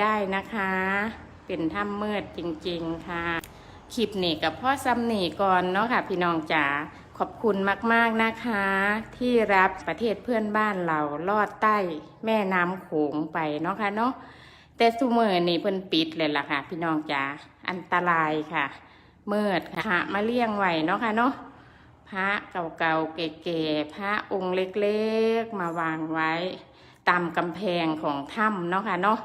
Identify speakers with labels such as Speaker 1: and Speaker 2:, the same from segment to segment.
Speaker 1: ได้นะคะ เป็นถ้ำมืดจริงๆค่ะคลิปนี้กับพ่อซ้ำนี่ก่อนเนาะค่ะ พี่น้องจ๋าขอบคุณมากๆนะคะ ที่รับประเทศเพื่อนบ้านเราลอดใต้แม่น้ำโขงไปเนาะค่ะเนาะแต่สุเมอนี่เพิ่นปิดเลยล่ะค่ะ พี่น้องจ๋าอันตรายค่ะมืดค่ะพระมาเลี้ยงไว้เนาะค่ะเนาะพระเก่าๆเก๋ๆพระองค์เล็กๆมาวางไว้ ตามกำแพงของถ้ำเนาะค่ะเนาะ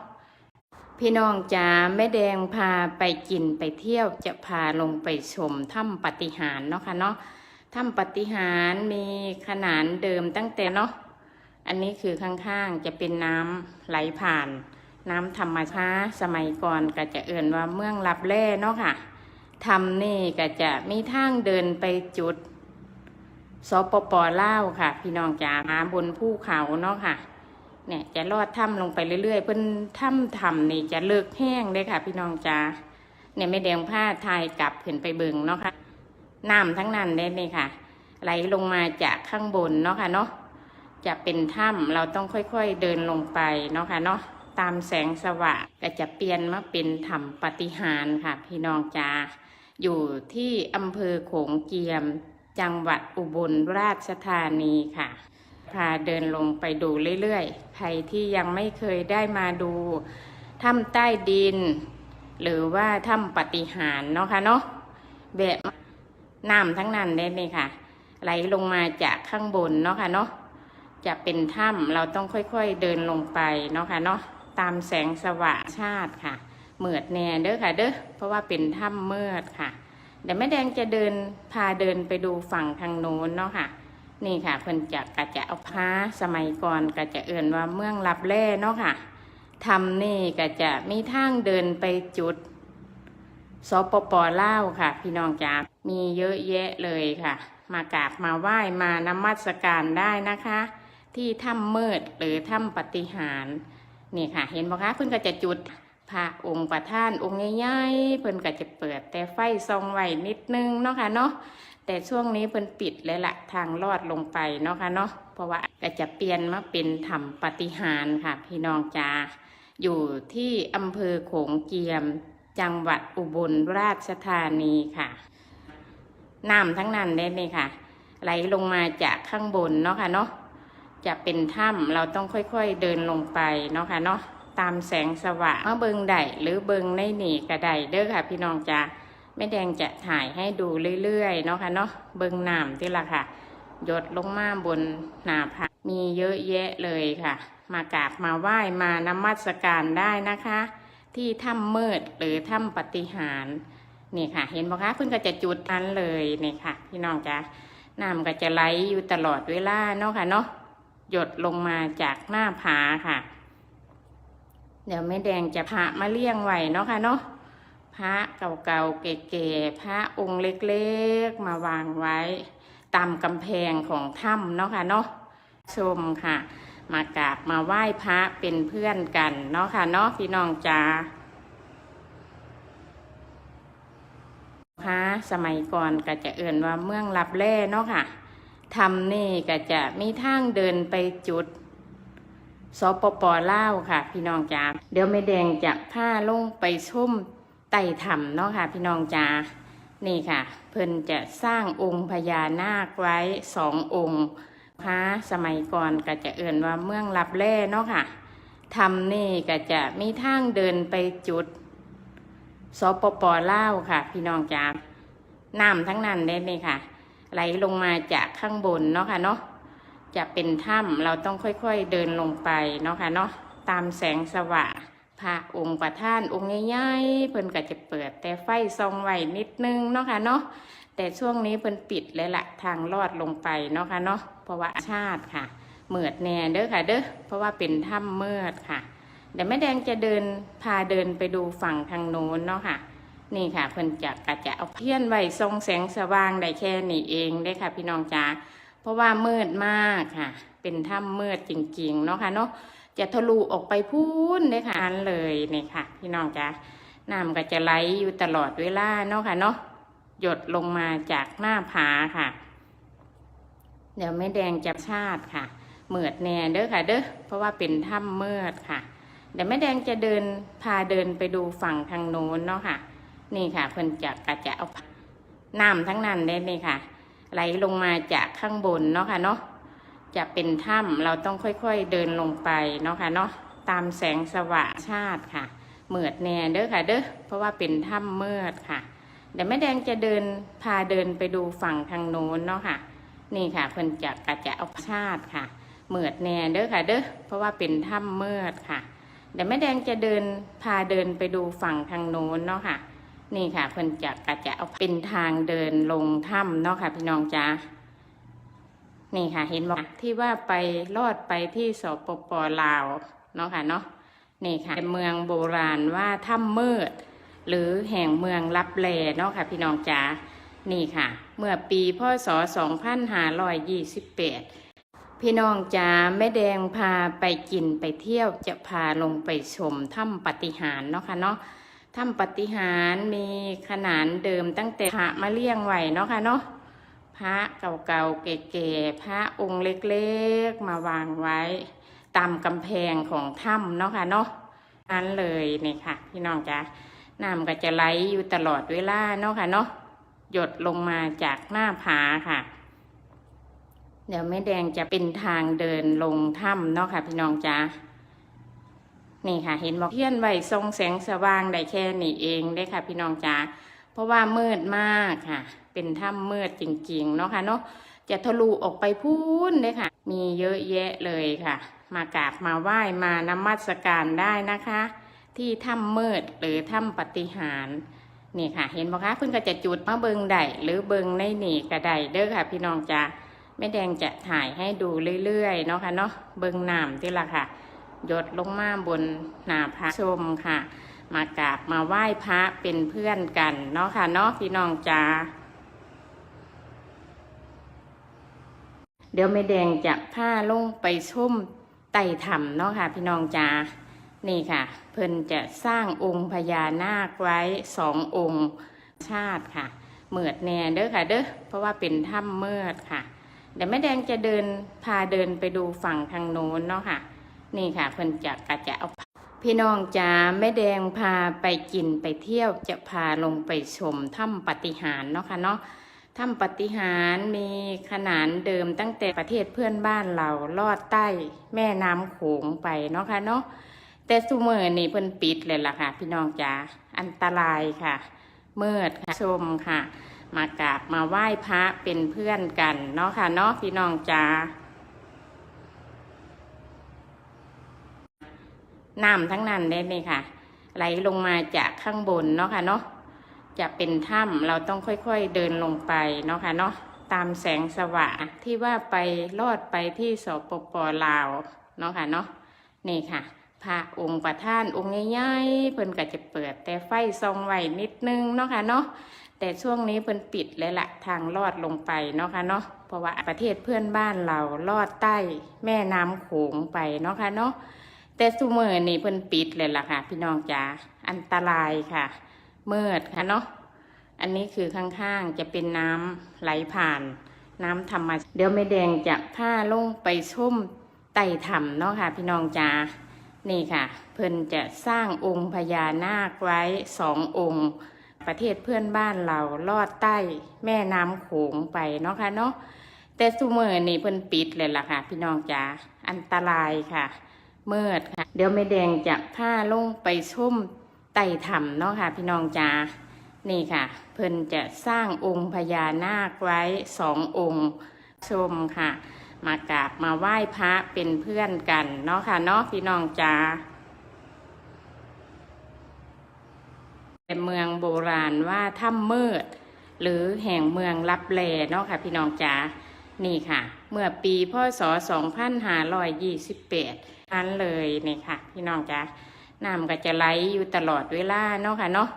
Speaker 1: พี่น้องจ๋าแม่แดงพาไปกินไปเที่ยวจะพาลงไปชมถ้ำปฏิหารเนาะค่ะเนาะถ้ำปฏิหารมีขนานเดิมตั้งแต่เนาะอันนี้คือข้างๆจะเป็นน้ำไหลผ่าน น้ำธรรมชาติสมัยก่อนก็จะเอื่นว่าเมืองลับแร่เนาะค่ะทำนี่ก็จะมีทางเดินไปจุดสปปเล่าค่ะ พี่น้องจ๋ามาบนภูเขาเนาะค่ะ เนี่ยจะลอดถ้ำลงไปเรื่อยๆ เพิ่นถ้ำถ้ำนี่จะเลิกแห้งเลยค่ะ พี่น้องจ้าเนี่ยไม่แดงผ้าทายกลับขึ้นไปเบิงเนาะค่ะน้ำทั้งนั้นเลยนี่ค่ะ ไหลลงมาจากข้างบนเนาะค่ะเนาะจะเป็นถ้ำเราต้องค่อยๆเดินลงไปเนาะค่ะเนาะตามแสงสว่างก็จะเปลี่ยนมาเป็นถ้ำปฏิหารค่ะ พี่น้องจ้าอยู่ที่อำเภอโขงเจียม จังหวัดอุบลราชธานีค่ะ พาเดินลงไปดูเรื่อยๆ ใครที่ยังไม่เคยได้มาดูถ้ำใต้ดิน หรือว่าถ้ำปฏิหารเนาะค่ะเนาะแบบน้ำทั้งนั้นเลยนี่ค่ะ ไหลลงมาจากข้างบนเนาะค่ะเนาะจะเป็นถ้ำเราต้องค่อยๆเดินลงไปเนาะค่ะเนาะตามแสงสว่างชาติค่ะเมือดแน่เด้อค่ะเด้อเพราะว่าเป็นถ้ำมืดค่ะเดี๋ยวแม่แดงจะเดินพาเดินไปดูฝั่งทางโน้นเนาะค่ะ นี่ค่ะเพิ่นจะกะจะเอาผ้าสมัยก่อนก็จะเอื่นว่าเมืองลับแร่เนาะค่ะทำนี่ก็จะมีทางเดินไปจุดสปปลาค่ะ พี่น้องจ๋ามีเยอะแยะเลยค่ะ มากราบมาไหว้มานมัสการได้นะคะ ที่ถ้ำมืดหรือถ้ำปฏิหารนี่ค่ะ เห็นบ่คะเพิ่นก็จะจุดพระองค์ประธานองค์ใหญ่ๆเพิ่นก็จะเปิดแต่ไฟส่องไว้นิดนึงเนาะค่ะเนาะ แต่ช่วงนี้เพิ่นปิดเลยละทางลอดลงไปเนาะค่ะเนาะเพราะว่าก็จะเปลี่ยนมาเป็นถ้ำปฏิหารค่ะ พี่น้องจาอยู่ที่อำเภอโขงเจียม จังหวัดอุบลราชธานีค่ะน้ำทั้งนั้นเลยนี่ค่ะ ไหลลงมาจากข้างบนเนาะค่ะเนาะจะเป็นถ้ำเราต้องค่อยๆเดินลงไปเนาะค่ะเนาะตามแสงสว่างมาเบิงได้หรือเบิงในหนีกระไดเด้อค่ะ พี่น้องจา แม่แดงจะถ่ายให้ดูเรื่อยๆเนาะค่ะเนาะเบิ้งน้ำที่ละค่ะหยดลงมาบนหนาผามีเยอะแยะเลยค่ะ มากราบมาไหว้มานมัสการได้นะคะ ที่ถ้ำมืดหรือถ้ำปฏิหารนี่ค่ะ เห็นบ่คะเพิ่งก็จะจุดนั้นเลยนี่ค่ะ พี่น้องจ้ะน้ำก็จะไหลอยู่ตลอดเวลาเนาะค่ะเนาะหยดลงมาจากหน้าผาค่ะ เดี๋ยวแม่แดงจะพามาเลี้ยงไว้เนาะค่ะเนาะ พระเก่าๆเก๋ๆพระองค์เล็กๆมาวางไว้ตามกำแพงของถ้ำเนาะค่ะเนาะชมค่ะ มากราบมาไหว้พระเป็นเพื่อนกันเนาะค่ะเนาะพี่น้องจ๋าพระสมัยก่อนก็จะเอื่นว่าเมืองลับแร่เนาะค่ะทำนี่ก็จะมีทางเดินไปจุดสปปลาวค่ะ พี่น้องจ๋าเดี๋ยวไม่แดงจะพาลงไปชุ่ม ไต่ถ้ำเนาะค่ะ พี่น้องจ๋านี่ค่ะ เพิ่นจะสร้างองค์พญานาคไว้สององค์พระสมัยก่อนก็จะเอื่นว่าเมืองลับแร่เนาะค่ะทำนี่ก็จะมีทางเดินไปจุดสปปลาวค่ะ พี่น้องจ๋าน้ำทั้งนั้นเลยนี่ค่ะ ไหลลงมาจากข้างบนเนาะค่ะเนาะจะเป็นถ้ำเราต้องค่อยๆเดินลงไปเนาะค่ะเนาะตามแสงสว่าง พระองค์ประธานองค์ใหญ่ๆเพิ่นก็จะเปิด แต่ไฟส่องไว้นิดนึงเนาะค่ะเนาะแต่ช่วงนี้เพิ่นปิดเลยละทางลอดลงไปเนาะค่ะเนาะเพราะว่าชาติค่ะเมือดแน่เด้อค่ะเด้อเพราะว่าเป็นถ้ำเมือดค่ะเดี๋ยวแม่แดงจะเดินพาเดินไปดูฝั่งทางโน้นเนาะค่ะ นี่ค่ะเพิ่นจะกะจะเอาเทียนไว้ส่องแสงสว่างได้แค่นี้เองได้ค่ะ พี่น้องจ๋าเพราะว่ามืดมากค่ะ เป็นถ้ำมืดจริงๆเนาะค่ะเนาะ จะทะลุออกไปพูนเลยค่ะอันเลยนี่ค่ะ พี่น้องจ้ะน้ำก็จะไหลอยู่ตลอดเวลาเนาะค่ะเนาะหยดลงมาจากหน้าผาค่ะ เดี๋ยวแม่แดงจะชาติค่ะเมือดแน่เด้อค่ะ เด้อเพราะว่าเป็นถ้ำเมือดค่ะ เดี๋ยวแม่แดงจะเดินพาเดินไปดูฝั่งทางโน้นเนาะค่ะ นี่ค่ะเพิ่นจะกระจะเอาน้ำทั้งนั้นเลยนี่ค่ะ ไหลลงมาจากข้างบนเนาะค่ะเนาะ จะเป็นถ้ำเราต้องค่อยๆเดินลงไปเนาะค่ะเนาะตามแสงสว่างชาติค่ะเมือดแน่เด้อค่ะเด้อเพราะว่าเป็นถ้ำมืดค่ะเดี๋ยวแม่แดงจะเดินพาเดินไปดูฝั่งทางโน้นเนาะค่ะ นี่ค่ะเพิ่นจะกระจะเอาชาติค่ะเมือดแน่เด้อค่ะเด้อเพราะว่าเป็นถ้ำมืดค่ะเดี๋ยวแม่แดงจะเดินพาเดินไปดูฝั่งทางโน้นเนาะค่ะ นี่ค่ะเพิ่นจะกระจะเอาเป็นทางเดินลงถ้ำเนาะค่ะพี่น้องจ้า นี่ค่ะเห็นบอกที่ว่าไปลอดไปที่สปปลาวเนาะค่ะเนาะนี่ค่ะเมืองโบราณว่าถ้ำมืด หรือแห่งเมืองลับแลเนาะค่ะพี่น้องจ้านี่ค่ะ เมื่อปีพศ 2528 พี่น้องจ๋าแม่แดงพาไปกินไปเที่ยวจะพาลงไปชมถ้ำปฏิหารเนาะค่ะเนาะถ้ำปฏิหารมีขนาดเดิมตั้งแต่พระมาเลี้ยงไว้เนาะค่ะเนาะ พระเก่าๆเก๋ๆพระองค์เล็กๆมาวางไว้ตามกำแพงของถ้ำเนาะค่ะเนาะนั้นเลยนี่ค่ะ พี่น้องจ๋าน้ำก็จะไหลอยู่ตลอดเวลาเนาะค่ะเนาะหยดลงมาจากหน้าผาค่ะ เดี๋ยวแม่แดงจะเป็นทางเดินลงถ้ำเนาะค่ะ พี่น้องจ้านี่ค่ะ เห็นบอกเทียนไว้ทรงแสงสว่างได้แค่นี้เองได้ค่ะ พี่น้องจ้าเพราะว่ามืดมากค่ะ เป็นถ้ำมืดจริงๆเนาะค่ะเนาะจะทะลุออกไปพูนเลยค่ะ มีเยอะแยะเลยค่ะ มากราบมาไหว้มานมัสการได้นะคะ ที่ถ้ำมืดหรือถ้ำปฏิหารนี่ค่ะ เห็นบอกคะเพิ่งก็จะจุดมาเบิงได้หรือเบิงในหนี่ก็ไดเด้อค่ะ พี่น้องจ้าแม่แดงจะถ่ายให้ดูเรื่อยๆเนาะค่ะเนาะเบิงน้ำที่ละค่ะหยดลงมาบนหน้าพระชมค่ะ มากราบมาไหว้พระเป็นเพื่อนกันเนาะค่ะเนาะพี่น้องจ้า เดี๋ยวแม่แดงจะพาลงไปชมไต่ถ้ำเนาะค่ะ พี่น้องจ้านี่ค่ะ เพิ่นจะสร้างองค์พญานาคไว้สององค์ชาติค่ะเมือดแน่เด้อค่ะ เด้อเพราะว่าเป็นถ้ำเมือดค่ะเดี๋ยวแม่แดงจะเดินพาเดินไปดูฝั่งทางโน้นเนาะค่ะ นี่ค่ะ เพิ่นจะกระจะเอาพี่น้องจ๋าแม่แดงพาไปกินไปเที่ยวจะพาลงไปชมถ้ำปฏิหารเนาะค่ะเนาะ ถ้ำปฏิหารมีขนาดเดิมตั้งแต่ประเทศเพื่อนบ้านเราลอดใต้แม่น้ำโขงไปเนาะค่ะเนาะแต่สุเมอนี่เพิ่นปิดเลยล่ะค่ะ พี่น้องจ๋าอันตรายค่ะ เมืดค่ะชมค่ะ มากราบมาไหว้พระเป็นเพื่อนกันเนาะค่ะเนาะพี่น้องจ้าน้ำทั้งนั้นได้ไหมค่ะ ไหลลงมาจากข้างบนเนาะค่ะเนาะ จะเป็นถ้ำเราต้องค่อยๆเดินลงไปเนาะค่ะเนาะตามแสงสว่างที่ว่าไปลอดไปที่สปปลาวเนาะค่ะเนาะนี่ค่ะพระองค์ประท่านองค์ใหญ่ๆเพิ่นก็จะเปิดแต่ไฟส่องไหวนิดนึงเนาะค่ะเนาะแต่ช่วงนี้เพิ่นปิดเลยละทางลอดลงไปเนาะค่ะเนาะเพราะว่าประเทศเพื่อนบ้านเราลอดใต้แม่น้ำโขงไปเนาะค่ะเนาะแต่สุเมอนี่เพิ่นปิดเลยล่ะค่ะ พี่น้องจ๋าอันตรายค่ะ มืดค่ะเนาะอันนี้คือข้างๆจะเป็นน้ำไหลผ่านน้ำธรรมชาติเดี๋ยวแม่แดงจะพาลงไปชุ่มไต่ถ้ำเนาะค่ะพี่น้องจ๋านี่ค่ะ เพิ่นจะสร้างองค์พญานาคไว้สององค์ ประเทศเพื่อนบ้านเราลอดใต้แม่น้ำโขงไปเนาะค่ะเนาะแต่สุเมอนี่เพิ่นปิดเลยล่ะค่ะ พี่น้องจ๋าอันตรายค่ะ เมืดค่ะ เดี๋ยวแม่แดงจะพาลงไปชุ่ม ไต่ถ้ำเนาะค่ะพี่น้องจ๋านี่ค่ะ เพิ่นจะสร้างองค์พญานาคไว้สององค์ชมค่ะ มากราบมาไหว้พระเป็นเพื่อนกันเนาะค่ะเนาะพี่น้องจ๋าเป็นเมืองโบราณว่าถ้ำมืด หรือแห่งเมืองลับแลเนาะค่ะพี่น้องจ๋านี่ค่ะ เมื่อปีพศ 2528นั้นเลยนี่ค่ะ พี่น้องจ๋า น้ำก็จะไหลอยู่ตลอดเวลาเนาะค่ะเนาะ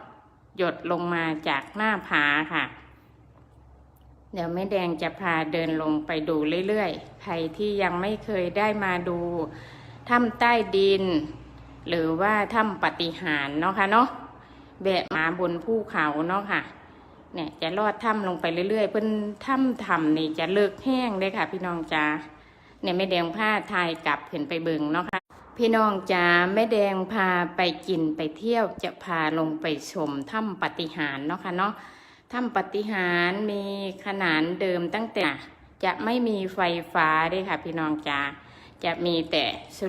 Speaker 1: หยดลงมาจากหน้าผาค่ะ เดี๋ยวแม่แดงจะพาเดินลงไปดูเรื่อยๆ ใครที่ยังไม่เคยได้มาดูถ้ำใต้ดิน หรือว่าถ้ำปฏิหารเนาะค่ะเนาะแบะมาบนภูเขาเนาะค่ะเนี่ยจะลอดถ้ำลงไปเรื่อยๆ เพิ่นถ้ำถ้ำนี่จะเลิกแห้งเลยค่ะ พี่น้องจ้าเนี่ยไม่แดงผ้าทายกลับขึ้นไปเบิงเนาะค่ะ พี่น้องจ๋าแม่แดงพาไปกินไปเที่ยวจะพาลงไปชมถ้ำปฏิหารเนาะค่ะเนาะถ้ำปฏิหารมีขนาดเดิมตั้งแต่จะไม่มีไฟฟ้าด้วยค่ะ พี่น้องจ๋าจะมีแต่สุริ